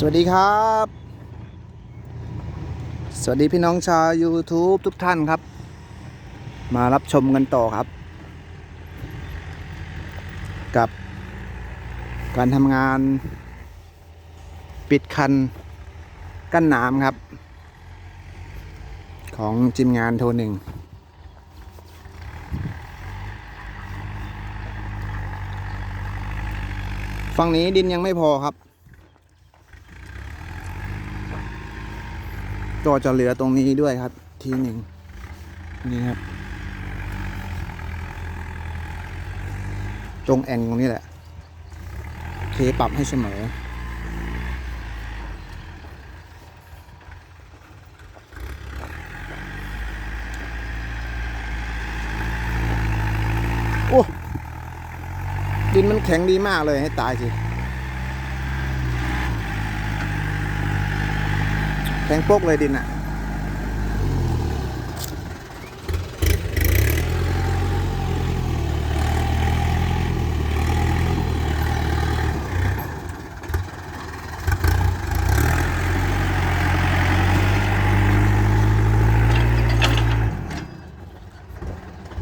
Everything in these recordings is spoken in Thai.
สวัสดีครับ สวัสดีพี่น้องชาว YouTube ทุกท่านครับ มารับชมกันต่อครับ กับการทำงาน ปิดคันกั้นน้ำครับ ของทีมงานโทรหนึ่งฝั่งนี้ดินยังไม่พอครับ ก็จะเหลือตรงนี้ด้วยครับ ทีหนึ่งนี่ครับ ตรงแองตรงนี้แหละเทปรับให้เสมอ โอ้ ดินมันแข็งดีมากเลยให้ตายสิ แข็งโป๊กเลยดินอะ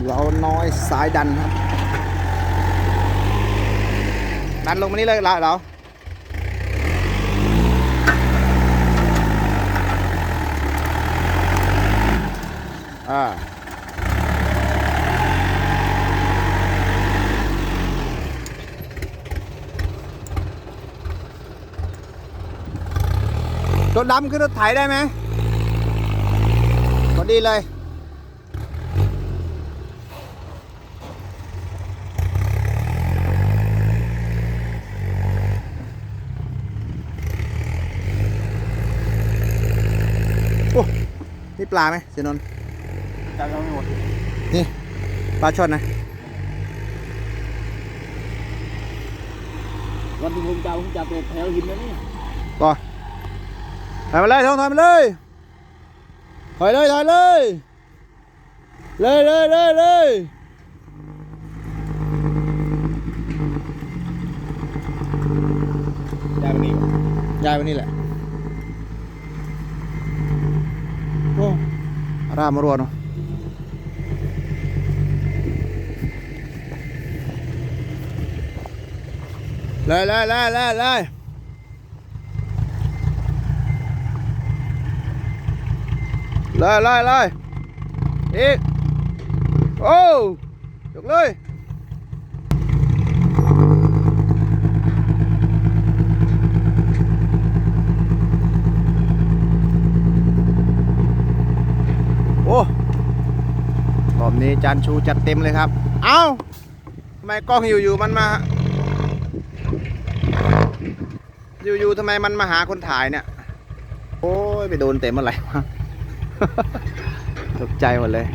เราน้อยสายดันครับ ดันลงมานี่เลยละเรา ถดำขึ้นรถไถได้ไหมพอดีเลยโอ้นี่ปลาไหมเจนนท์จำเราไม่หมดนี่ปลาช่อนนะวันที่ผมจะเอาผมจะไปแถวหินนะนี่ปอ ถอยมาเลยท้องถอยมาเลยถอยเลยถอยเลยเลยเลยเลยเลยย้ายไปนี่ย้ายไปนี่แหละโอ้รามรัวเนาะเลยเลยเลยเลยเลย เลยเลยเลยอีกโอ้ยกเลยโอ้รอบนี้จานชูจัดเต็มเลยครับ เอ้าทำไมกล้องอยู่ๆมันมา อยู่ๆทำไมมันมาหาคนถ่ายเนี่ย โอ้ย ไปโดนเต็มเมื่อไรวะ ตกใจหมดเลย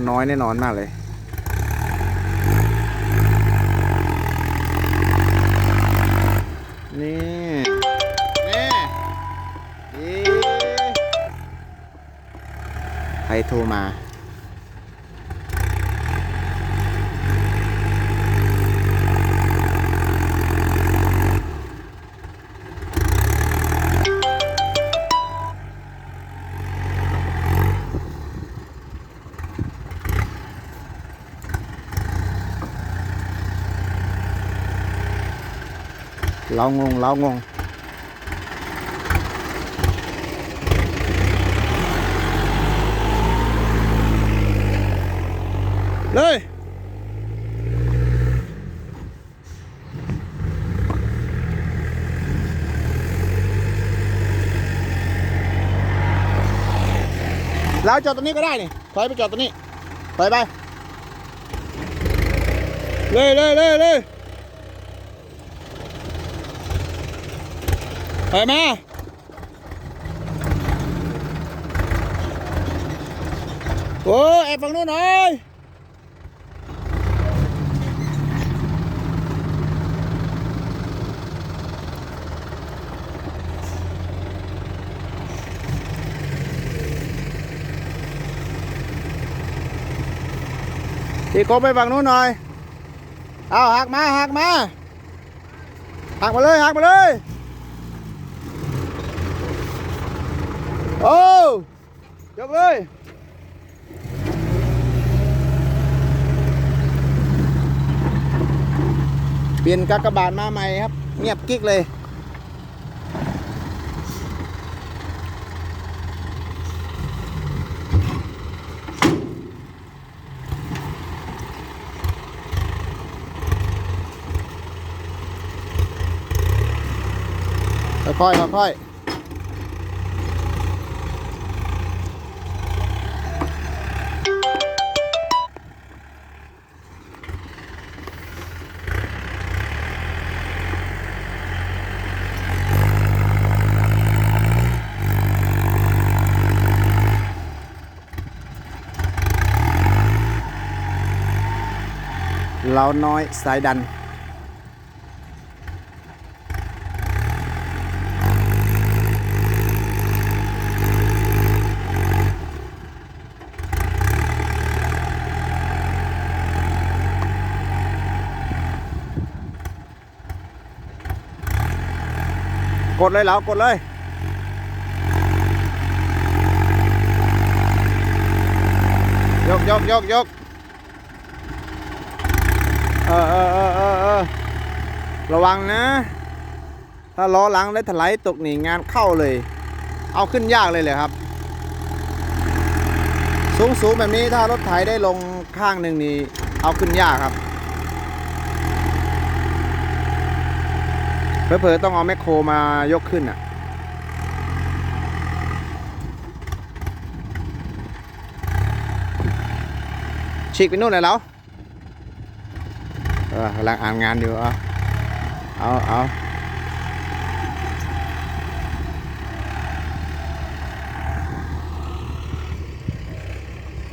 นน้อยแน่นอนมากเลยนี่นี่ดีใครโทรมา เรางงเรางงเลยเราจอดตรงนี้ก็ได้นี่ถอยไปจอดตรงนี้ถอยไปเลยเลยเลยเลย ไปมาโอ้แอบฝั่งนู้นหน่อยพี่กบไปฝั่งนู้นหน่อย เอาหักมาหักมาหักมาเลยหักมาเลย โอ้ ยกเลยเปลี่ยนกากบาทมาใหม่ครับ เงียบกิ๊กเลย ค่อยๆค่อยๆ เราน้อยสายดัน กดเลยเหรากดเลยยกยกยกยก เออเออเออเออเออระวังนะ ถ้าล้อหลังได้ถลายตกนี่งานเข้าเลย เอาขึ้นยากเลยเลยครับ สูงสูงแบบนี้ถ้ารถไถได้ลงข้างหนึ่งนี่เอาขึ้นยากครับเผลอๆต้องเอาแมคโครมายกขึ้นอะฉีกไปนู่นเลยแล้ว กำลังอ่านงานอยู่เอาเอาเอา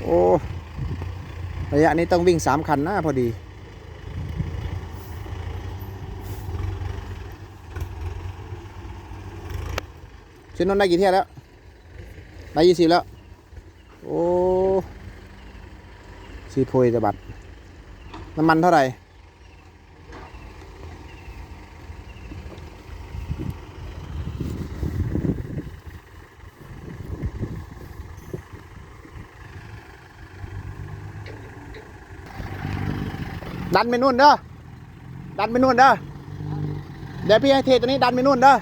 โอ้ระยะนี้ต้องวิ่งสามคันน้าพอดีชิ้นนนได้กี่เที่ยวแล้ว ได้ยี่สิบแล้ว โอ้สีโพยจะบัด น้ำมันเท่าไหร่ ดันไปนู่นเด้อ ดันไปนู่นเด้อ เดี๋ยวพี่ให้เทตัวนี้ดันไปนู่นเด้อ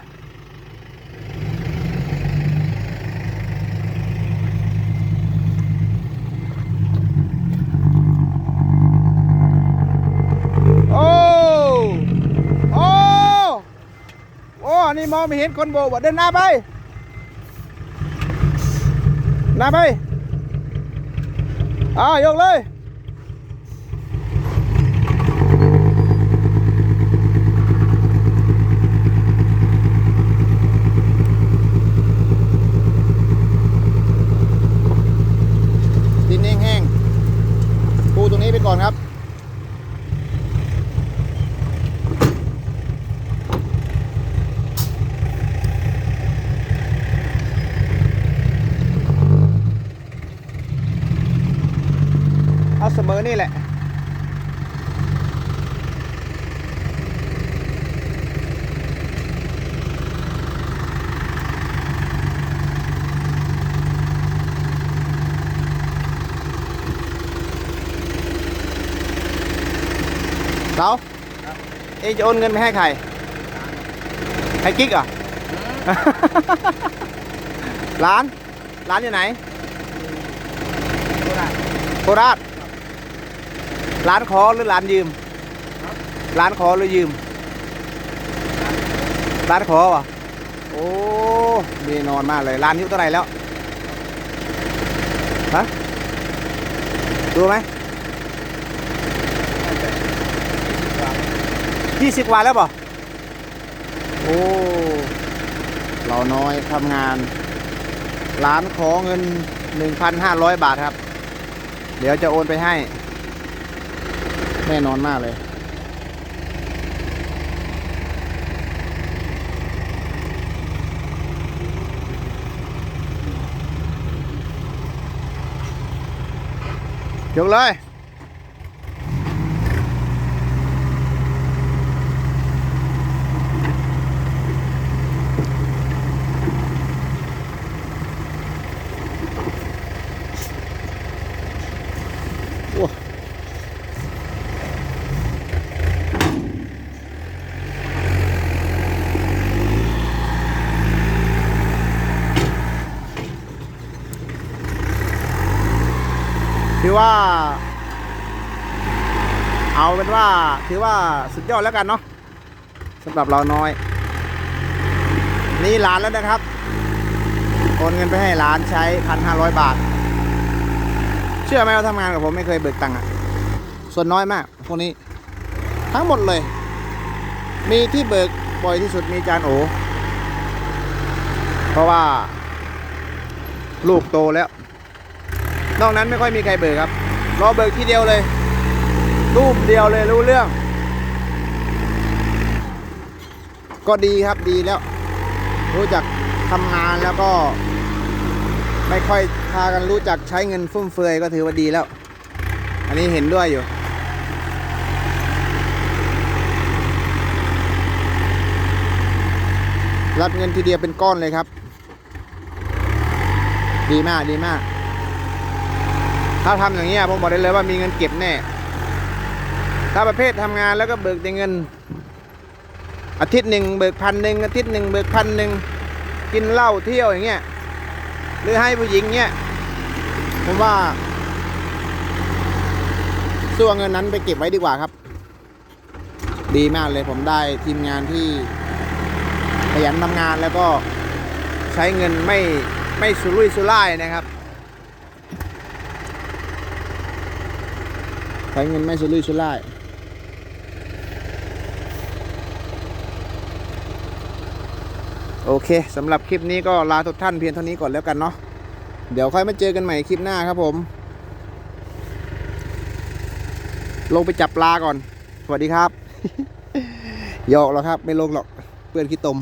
โอ้ โอ้ โอ้นี่มองไม่เห็นคนโบกว่าเดินหน้าไป หน้าไป อ่ายกเลย ดินแห้งๆปูตรงนี้ไปก่ อนครับ เอาเสมอนี่แหละ เราเองจะโอนเงินไปให้ใคร ให้กิ๊กเหรอะร้าน ร้านอยู่ไหนโคราชร้านขอหรือร้านยืม ร้านขอหรือยืม ร้านขอวะโอ้ดีนอนมากเลย ร้านอายุเท่าไหร่แล้ว ฮะ ดูไหม ยี่สิบว่าแล้วป่ะโอ้เราน้อยทำงาน ร้านขอเงิน1,500บาทครับ เดี๋ยวจะโอนไปให้ แน่นอนมากเลยยกเลย ถือว่า เอาเป็นว่าถือว่าสุดยอดแล้วกันเนาะสำหรับเราน้อย นี่ร้านแล้วนะครับโอนเงินไปให้ร้านใช้พันห้าร้อยบาท เชื่อไหมว่าทำงานกับผมไม่เคยเบิกตังค์อะส่วนน้อยมากพวกนี้ ทั้งหมดเลย มีที่เบิกบ่อยที่สุดมีจานโอเพราะว่า ลูกโตแล้ว นอกนั้นไม่ค่อยมีใครเบิกครับ รอเบิกทีเดียวเลยรูปเดียวเลยรู้เรื่อง ก็ดีครับดีแล้ว รู้จักทำงานแล้วก็ ไม่ค่อยพากันรู้จักใช้เงินฟุ่มเฟือยก็ถือว่าดีแล้ว อันนี้เห็นด้วยอยู่รับเงินทีเดียวเป็นก้อนเลยครับ ดีมากดีมาก ถ้าทำอย่างนี้ผมบอกได้เลยว่ามีเงินเก็บแน่ ถ้าประเภททำงานแล้วก็เบิกแต่เงิน อาทิตย์หนึ่งเบิกพันหนึ่งอาทิตย์หนึ่งเบิกพันหนึ่งกินเหล้าเที่ยวอย่างเงี้ยหรือให้ผู้หญิงเงี้ยผมว่าส่วนเงินนั้นไปเก็บไว้ดีกว่าครับ ดีมากเลยผมได้ทีมงานที่ขยันทำงานแล้วก็ใช้เงินไม่ไม่สุรุ่ยสุร่ายนะครับ ใช้เงินไม่สุรุ่ยสุร่ายโอเคสำหรับคลิปนี้ก็ลาทุกท่านเพียงเท่านี้ก่อนแล้วกันเนาะเดี๋ยวค่อยมาเจอกันใหม่คลิปหน้าครับผม ลงไปจับปลาก่อน สวัสดีครับหยอกหรอครับ ไม่ลงหรอก เพื่อนขี้ตม